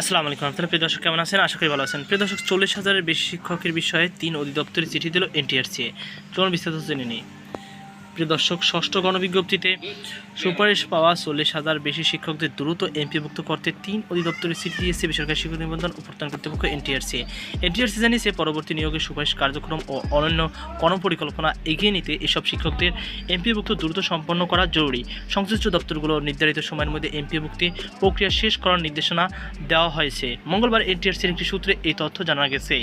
আসসালামু আলাইকুম আপনারা প্রিয় দর্শক, কেমন আছেন? আশা করি ভালো আছেন। প্রিয় দর্শক, চল্লিশ হাজারের বেশি শিক্ষকের বিষয়ে তিন অধিদপ্তরের চিঠি দিল এনটিআরসি। চলুন বিস্তারিত জেনে নিই। প্রিয় দর্শক, ষষ্ঠ গণবিজ্ঞপ্তিতে সুপারিশ পাওয়া চল্লিশ হাজার বেশি শিক্ষকদের দ্রুত এমপিভুক্ত করতে তিন অধিদপ্তরের দিয়েছে বেসরকারি শিক্ষক নিবন্ধন ও প্রত্যয়ন কর্তৃপক্ষ এনটিআরসি। এনটিআরসি জানিয়েছে, পরবর্তী নিয়োগের সুপারিশ কার্যক্রম ও অনন্য কর্মপরিকল্পনা এগিয়ে নিতে এসব শিক্ষকদের এমপিভুক্ত দ্রুত সম্পন্ন করা জরুরি। সংশ্লিষ্ট দপ্তরগুলো নির্ধারিত সময়ের মধ্যে এমপিভুক্তি প্রক্রিয়া শেষ করার নির্দেশনা দেওয়া হয়েছে। মঙ্গলবার এনটিআরসির একটি সূত্রে এই তথ্য জানা গেছে।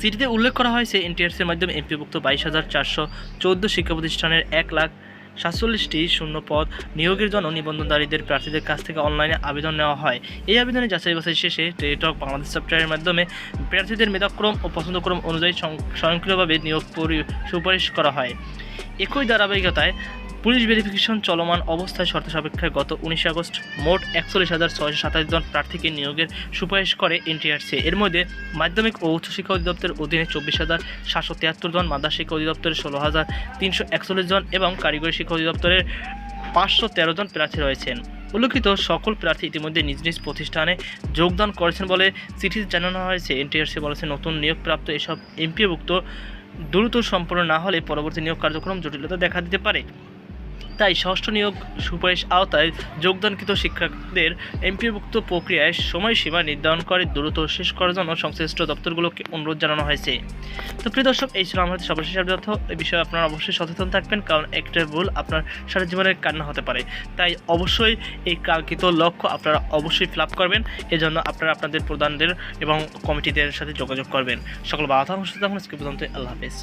চিঠিতে উল্লেখ করা হয়েছে এনটিআরসির মাধ্যমে এমপিভুক্ত বাইশ হাজার চারশো চৌদ্দ শিক্ষা প্রতিষ্ঠানের এক লাখ সাতচল্লিশটি শূন্য পদ নিয়োগের জন্য নিবন্ধনকারীদের প্রার্থীদের কাছ থেকে অনলাইনে আবেদন নেওয়া হয়। এই আবেদনে যাচাই বাছাই শেষে টেলিটক বাংলাদেশ সফটওয়্যারের মাধ্যমে প্রার্থীদের মেধাক্রম ও পছন্দক্রম অনুযায়ী স্বয়ংক্রিয়ভাবে নিয়োগ পরি- সুপারিশ করা হয়। একই ধারাবাহিকতায় পুলিশ ভেরিফিকেশন চলমান অবস্থায় শর্ত সাপেক্ষে গত উনিশে আগস্ট মোট একচল্লিশ হাজার ছয়শো সাতাশ জন প্রার্থীকে নিয়োগের সুপারিশ করে এনটিআরসি। এর মধ্যে মাধ্যমিক ও উচ্চশিক্ষা অধিদপ্তরের অধীনে চব্বিশ হাজার সাতশো তিয়াত্তর জন, মাদ্রাসা শিক্ষা অধিদপ্তরের ষোলো হাজার তিনশো একচল্লিশ জন এবং কারিগরি শিক্ষা অধিদপ্তরের পাঁচশো তেরো জন প্রার্থী রয়েছেন। উল্লেখিত সকল প্রার্থী ইতিমধ্যে নিজ নিজ প্রতিষ্ঠানে যোগদান করেছেন বলে চিঠিতে জানানো হয়েছে। এনটিআরসি বলেছে, নতুন নিয়োগপ্রাপ্ত এসব এমপিভুক্ত দ্রুত সম্পন্ন না হলে পরবর্তী নিয়োগ কার্যক্রম জটিলতা দেখা দিতে পারে। তাই ষষ্ঠ নিয়োগ সুপারিশ আওতায় যোগদানকৃত শিক্ষকদের এমপিভুক্ত প্রক্রিয়ায় সময়সীমা নির্ধারণ করে দ্রুত শেষ করার জন্য সংশ্লিষ্ট দপ্তরগুলোকে অনুরোধ জানানো হয়েছে। তো প্রিয় দর্শক, এই ছিল আমাদের সর্বশেষ আপডেট এই বিষয়ে আপনারা অবশ্যই সচেতন থাকবেন, কারণ একটা ভুল, আপনার সারা জীবনের কান্না হতে পারে। তাই অবশ্যই এই কাঙ্ক্ষিত লক্ষ্য আপনারা অবশ্যই ফিল করবেন। এজন্য আপনারা আপনাদের প্রধানদের এবং কমিটিদের সাথে যোগাযোগ করবেন। সকল বাধা থাকুন আজকে পর্যন্ত আল্লাহ হাফেজ।